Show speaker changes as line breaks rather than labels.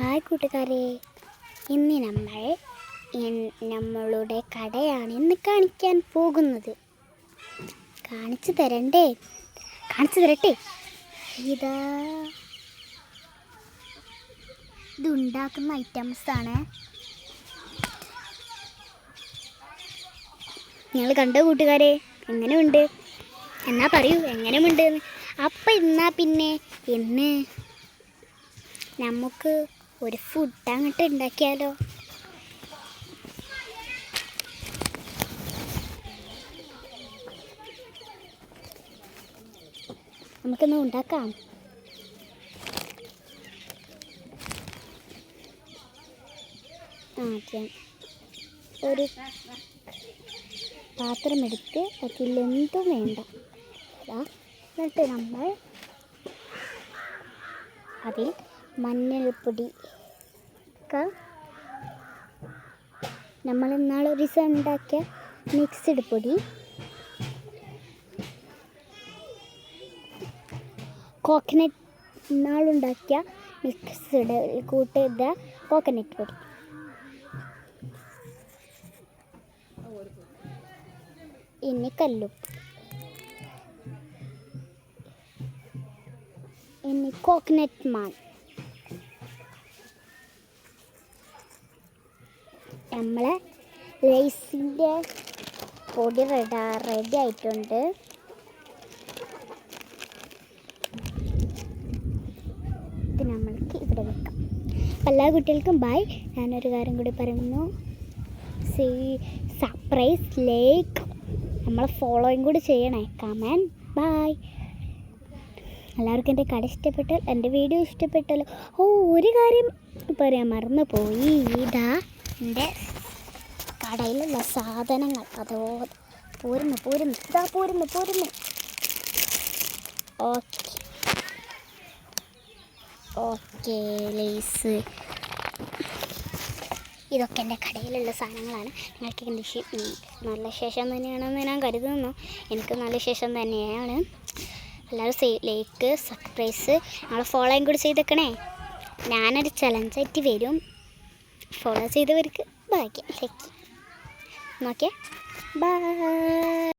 Hi കൂട്ടുകാരെ. ഇന്ന് നമ്മൾ നമ്മളുടെ കടയാണ് ഇന്ന് കാണിക്കാൻ പോകുന്നത്. കാണിച്ചു തരണ്ടേ? കാണിച്ചു തരട്ടെ? ഇതാ. ഇതുണ്ടാക്കുന്ന ഐറ്റംസാണ് നിങ്ങൾ കണ്ടോ കൂട്ടുകാരെ? എങ്ങനെയുണ്ട് എന്നാ പറയൂ എങ്ങനെയുണ്ട് അപ്പം എന്നാ പിന്നെ? ഇന്ന് നമുക്ക് ഒരു ഫുഡ് അങ്ങോട്ട് ഉണ്ടാക്കിയാലോ നമുക്കൊന്ന് ഉണ്ടാക്കാം. ആദ്യം ഒരു പാത്രമെടുത്ത് അതിലെന്തും വേണ്ട. എന്നിട്ട് നമ്മൾ അതിൽ മഞ്ഞൾപ്പൊടി ഒക്കെ നമ്മൾ ഇന്നാൾ ഒരു ദിവസം ഉണ്ടാക്കിയ മിക്സ്ഡ് പൊടി കോക്കനട്ട് ഇന്നാളുണ്ടാക്കിയ മിക്സ്ഡ് കൂട്ട് ചെയ്ത കോക്കനട്ട് പൊടി. ഇനി കല്ലുപ്പ്. ഇനി കോക്കനട്ട് മാൻ നമ്മളെ ലൈസിന്റെ പൊടി റെഡാ റെഡി ആയിട്ടുണ്ട്. ഇത് നമ്മൾക്ക് ഇവിടെ വെക്കാം. അപ്പം എല്ലാ കുട്ടികൾക്കും ബൈ ഞാനൊരു കാര്യം കൂടി പറയുന്നു. സീ സർപ്രൈസ് ലേക്ക് നമ്മളെ ഫോളോയും കൂടി ചെയ്യണേ. കമൻ ബായ് എല്ലാവർക്കും എന്റെ കട ഇഷ്ടപ്പെട്ടാൽ എന്റെ വീഡിയോ ഇഷ്ടപ്പെട്ടാലോ ഓ ഒരു കാര്യം പറയാൻ മറന്നു പോയി ഇതാ. എന്റെ കടയിലുള്ള സാധനങ്ങൾ. അതോ പോരുന്നു പോരുന്നു. ഇതാ പോരുന്നു പോരുന്നു. ഓക്കെ. Okay Lay's. ഇതൊക്കെ എന്റെ കടയിലുള്ള സാധനങ്ങളാണ്. നിങ്ങൾക്ക് ശേ- നല്ല ശേഷം തന്നെയാണെന്ന് ഞാൻ കരുതുന്നു. എനിക്ക് നല്ല ശേഷം തന്നെയാണ്. എല്ലാവരും സേ ലൈക്ക് സബ്സ്ക്രൈസ് നിങ്ങളെ ഫോളോയും കൂടി ചെയ്തേക്കണേ. ഞാനൊരു ചലഞ്ചായിട്ട് വരും. ഫോളോ ചെയ്തവർക്ക് ഭാഗ്യം. ലൈക്ക് നോക്കിയേ. ബൈ